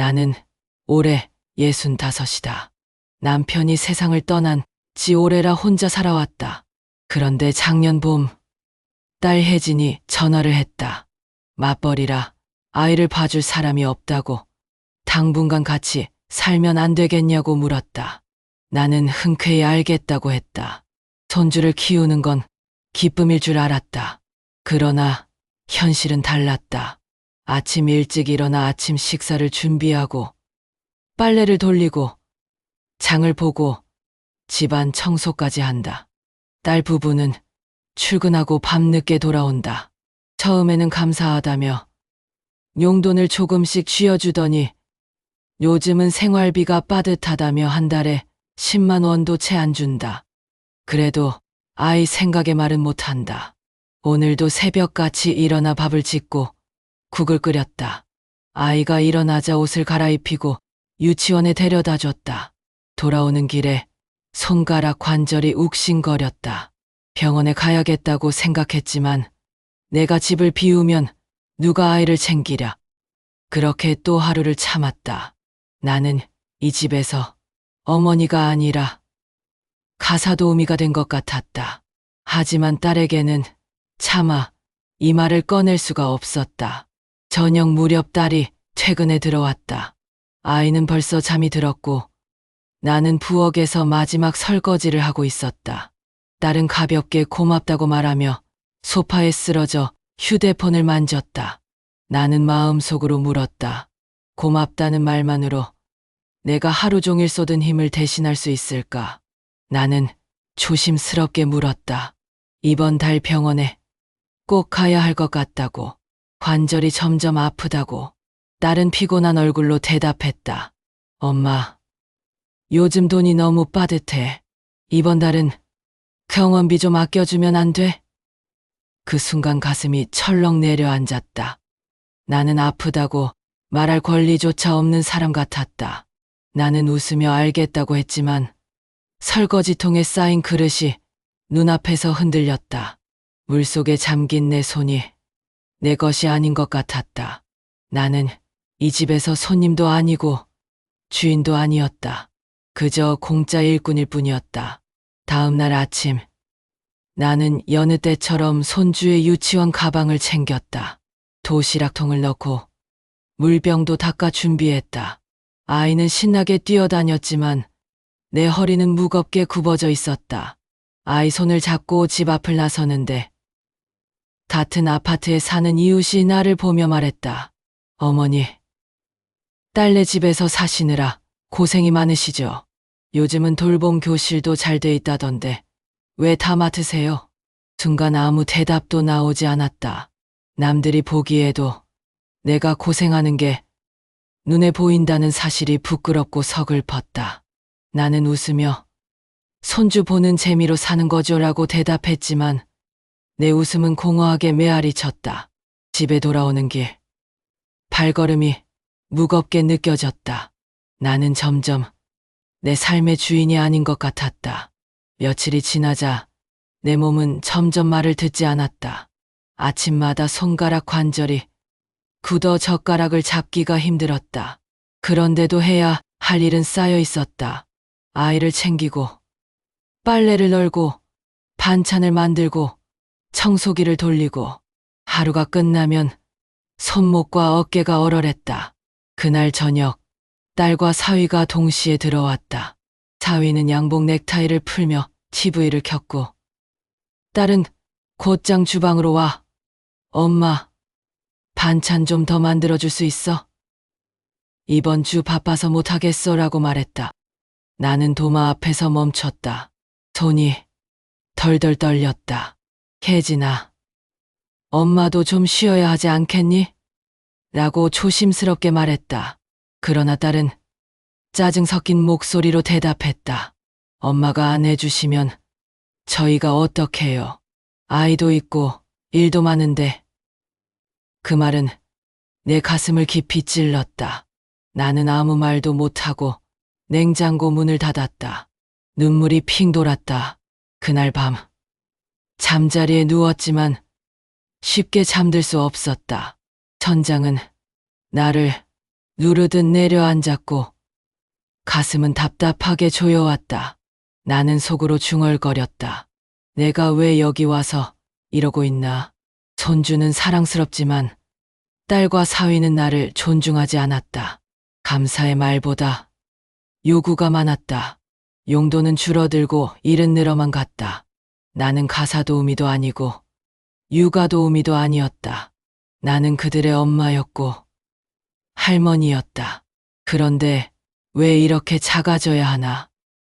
나는 올해 예순 다섯이다. 남편이 세상을 떠난 지 오래라 혼자 살아왔다. 그런데 작년 봄, 딸 혜진이 전화를 했다. 맞벌이라 아이를 봐줄 사람이 없다고 당분간 같이 살면 안 되겠냐고 물었다. 나는 흔쾌히 알겠다고 했다. 손주를 키우는 건 기쁨일 줄 알았다. 그러나 현실은 달랐다. 아침 일찍 일어나 아침 식사를 준비하고 빨래를 돌리고 장을 보고 집안 청소까지 한다. 딸 부부는 출근하고 밤늦게 돌아온다. 처음에는 감사하다며 용돈을 조금씩 쥐어주더니 요즘은 생활비가 빠듯하다며 한 달에 10만 원도 채 안 준다. 그래도 아이 생각에 말은 못한다. 오늘도 새벽같이 일어나 밥을 짓고 국을 끓였다. 아이가 일어나자 옷을 갈아입히고 유치원에 데려다 줬다. 돌아오는 길에 손가락 관절이 욱신거렸다. 병원에 가야겠다고 생각했지만 내가 집을 비우면 누가 아이를 챙기랴. 그렇게 또 하루를 참았다. 나는 이 집에서 어머니가 아니라 가사 도우미가 된 것 같았다. 하지만 딸에게는 차마 이 말을 꺼낼 수가 없었다. 저녁 무렵 딸이 퇴근에 들어왔다. 아이는 벌써 잠이 들었고 나는 부엌에서 마지막 설거지를 하고 있었다. 딸은 가볍게 고맙다고 말하며 소파에 쓰러져 휴대폰을 만졌다. 나는 마음속으로 물었다. 고맙다는 말만으로 내가 하루 종일 쏟은 힘을 대신할 수 있을까? 나는 조심스럽게 물었다. 이번 달 병원에 꼭 가야 할 것 같다고. 관절이 점점 아프다고. 딸은 피곤한 얼굴로 대답했다. 엄마, 요즘 돈이 너무 빠듯해. 이번 달은 병원비 좀 아껴주면 안 돼? 그 순간 가슴이 철렁 내려앉았다. 나는 아프다고 말할 권리조차 없는 사람 같았다. 나는 웃으며 알겠다고 했지만 설거지통에 쌓인 그릇이 눈앞에서 흔들렸다. 물속에 잠긴 내 손이 내 것이 아닌 것 같았다. 나는 이 집에서 손님도 아니고 주인도 아니었다. 그저 공짜 일꾼일 뿐이었다. 다음 날 아침, 나는 여느 때처럼 손주의 유치원 가방을 챙겼다. 도시락통을 넣고 물병도 닦아 준비했다. 아이는 신나게 뛰어다녔지만 내 허리는 무겁게 굽어져 있었다. 아이 손을 잡고 집 앞을 나서는데 같은 아파트에 사는 이웃이 나를 보며 말했다. 어머니, 딸네 집에서 사시느라 고생이 많으시죠? 요즘은 돌봄 교실도 잘 돼 있다던데 왜 다 맡으세요? 순간 아무 대답도 나오지 않았다. 남들이 보기에도 내가 고생하는 게 눈에 보인다는 사실이 부끄럽고 서글펐다. 나는 웃으며 손주 보는 재미로 사는 거죠라고 대답했지만 내 웃음은 공허하게 메아리 쳤다. 집에 돌아오는 길. 발걸음이 무겁게 느껴졌다. 나는 점점 내 삶의 주인이 아닌 것 같았다. 며칠이 지나자 내 몸은 점점 말을 듣지 않았다. 아침마다 손가락 관절이 굳어 젓가락을 잡기가 힘들었다. 그런데도 해야 할 일은 쌓여 있었다. 아이를 챙기고, 빨래를 널고, 반찬을 만들고, 청소기를 돌리고, 하루가 끝나면 손목과 어깨가 얼얼했다. 그날 저녁, 딸과 사위가 동시에 들어왔다. 사위는 양복 넥타이를 풀며 TV를 켰고, 딸은 곧장 주방으로 와. 엄마, 반찬 좀 더 만들어줄 수 있어? 이번 주 바빠서 못하겠어 라고 말했다. 나는 도마 앞에서 멈췄다. 손이 덜덜 떨렸다. 혜진아, 엄마도 좀 쉬어야 하지 않겠니? 라고 조심스럽게 말했다. 그러나 딸은 짜증 섞인 목소리로 대답했다. 엄마가 안 해주시면 저희가 어떡해요. 아이도 있고 일도 많은데. 그 말은 내 가슴을 깊이 찔렀다. 나는 아무 말도 못하고 냉장고 문을 닫았다. 눈물이 핑 돌았다. 그날 밤 잠자리에 누웠지만 쉽게 잠들 수 없었다. 천장은 나를 누르듯 내려앉았고 가슴은 답답하게 조여왔다. 나는 속으로 중얼거렸다. 내가 왜 여기 와서 이러고 있나? 손주는 사랑스럽지만 딸과 사위는 나를 존중하지 않았다. 감사의 말보다 요구가 많았다. 용도는 줄어들고 일은 늘어만 갔다. 나는 가사 도우미도 아니고 육아 도우미도 아니었다. 나는 그들의 엄마였고 할머니였다. 그런데 왜 이렇게 작아져야 하나?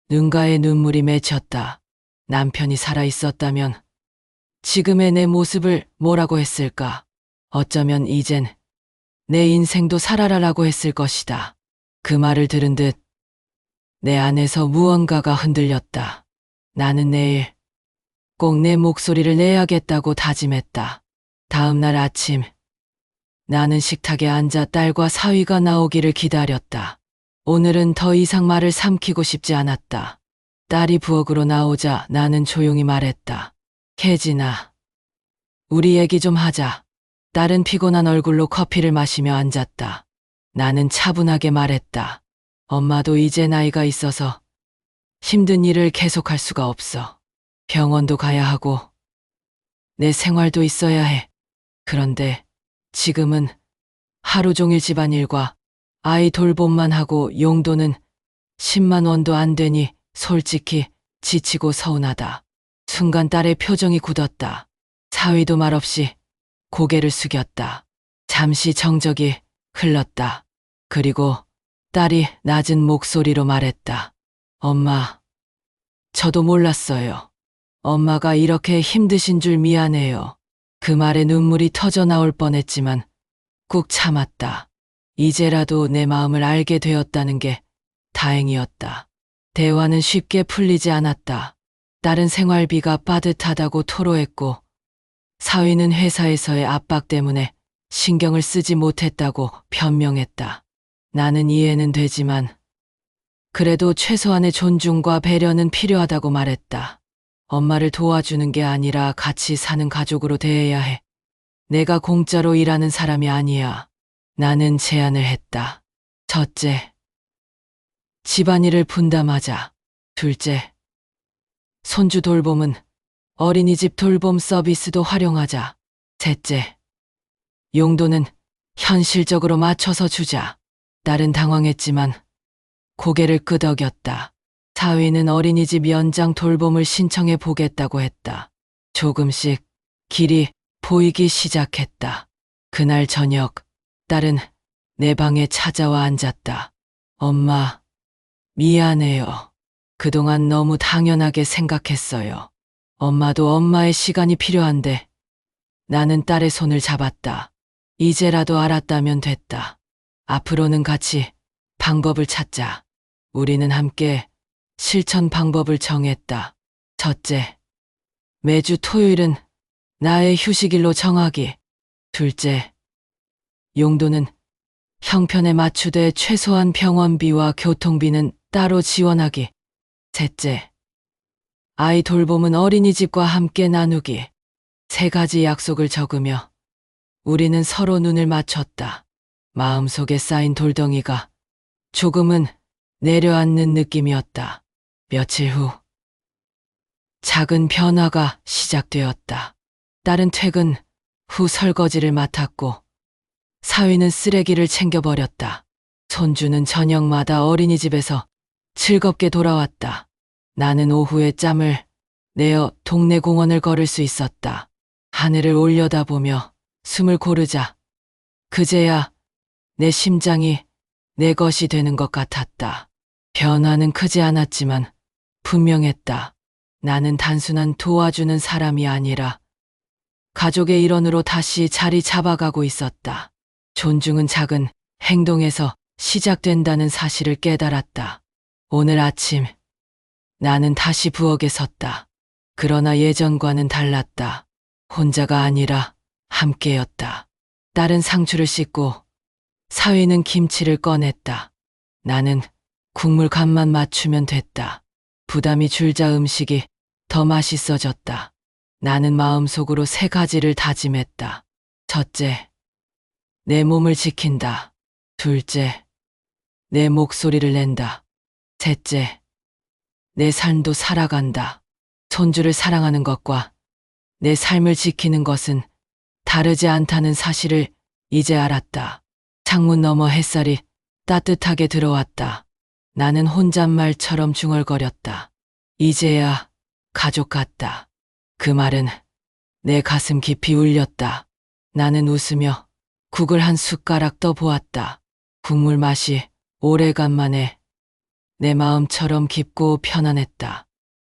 눈가에 눈물이 맺혔다. 남편이 살아 있었다면 지금의 내 모습을 뭐라고 했을까? 어쩌면 이젠 내 인생도 살아라라고 했을 것이다. 그 말을 들은 듯 내 안에서 무언가가 흔들렸다. 나는 내일 꼭 내 목소리를 내야겠다고 다짐했다. 다음 날 아침 나는 식탁에 앉아 딸과 사위가 나오기를 기다렸다. 오늘은 더 이상 말을 삼키고 싶지 않았다. 딸이 부엌으로 나오자 나는 조용히 말했다. 혜진아, 우리 얘기 좀 하자. 딸은 피곤한 얼굴로 커피를 마시며 앉았다. 나는 차분하게 말했다. 엄마도 이제 나이가 있어서 힘든 일을 계속할 수가 없어. 병원도 가야 하고 내 생활도 있어야 해. 그런데 지금은 하루 종일 집안일과 아이 돌봄만 하고 용도는 10만 원도 안 되니 솔직히 지치고 서운하다. 순간 딸의 표정이 굳었다. 사위도 말없이 고개를 숙였다. 잠시 정적이 흘렀다. 그리고 딸이 낮은 목소리로 말했다. 엄마, 저도 몰랐어요. 엄마가 이렇게 힘드신 줄 미안해요. 그 말에 눈물이 터져 나올 뻔했지만 꾹 참았다. 이제라도 내 마음을 알게 되었다는 게 다행이었다. 대화는 쉽게 풀리지 않았다. 딸은 생활비가 빠듯하다고 토로했고 사위는 회사에서의 압박 때문에 신경을 쓰지 못했다고 변명했다. 나는 이해는 되지만 그래도 최소한의 존중과 배려는 필요하다고 말했다. 엄마를 도와주는 게 아니라 같이 사는 가족으로 대해야 해. 내가 공짜로 일하는 사람이 아니야. 나는 제안을 했다. 첫째, 집안일을 분담하자. 둘째, 손주 돌봄은 어린이집 돌봄 서비스도 활용하자. 셋째, 용도는 현실적으로 맞춰서 주자. 딸은 당황했지만 고개를 끄덕였다. 사위는 어린이집 연장 돌봄을 신청해 보겠다고 했다. 조금씩 길이 보이기 시작했다. 그날 저녁 딸은 내 방에 찾아와 앉았다. 엄마, 미안해요. 그동안 너무 당연하게 생각했어요. 엄마도 엄마의 시간이 필요한데 나는 딸의 손을 잡았다. 이제라도 알았다면 됐다. 앞으로는 같이 방법을 찾자. 우리는 함께 실천 방법을 정했다. 첫째, 매주 토요일은 나의 휴식일로 정하기. 둘째, 용도는 형편에 맞추되 최소한 병원비와 교통비는 따로 지원하기. 셋째, 아이 돌봄은 어린이집과 함께 나누기. 세 가지 약속을 적으며 우리는 서로 눈을 맞췄다. 마음속에 쌓인 돌덩이가 조금은 내려앉는 느낌이었다. 며칠 후 작은 변화가 시작되었다. 딸은 퇴근 후 설거지를 맡았고 사위는 쓰레기를 챙겨버렸다. 손주는 저녁마다 어린이집에서 즐겁게 돌아왔다. 나는 오후에 짬을 내어 동네 공원을 걸을 수 있었다. 하늘을 올려다보며 숨을 고르자 그제야 내 심장이 내 것이 되는 것 같았다. 변화는 크지 않았지만 분명했다. 나는 단순한 도와주는 사람이 아니라 가족의 일원으로 다시 자리 잡아가고 있었다. 존중은 작은 행동에서 시작된다는 사실을 깨달았다. 오늘 아침 나는 다시 부엌에 섰다. 그러나 예전과는 달랐다. 혼자가 아니라 함께였다. 딸은 상추를 씻고 사위는 김치를 꺼냈다. 나는 국물 간만 맞추면 됐다. 부담이 줄자 음식이 더 맛있어졌다. 나는 마음속으로 세 가지를 다짐했다. 첫째, 내 몸을 지킨다. 둘째, 내 목소리를 낸다. 셋째, 내 삶도 살아간다. 손주를 사랑하는 것과 내 삶을 지키는 것은 다르지 않다는 사실을 이제 알았다. 창문 너머 햇살이 따뜻하게 들어왔다. 나는 혼잣말처럼 중얼거렸다. 이제야 가족 같다. 그 말은 내 가슴 깊이 울렸다. 나는 웃으며 국을 한 숟가락 떠 보았다. 국물 맛이 오래간만에 내 마음처럼 깊고 편안했다.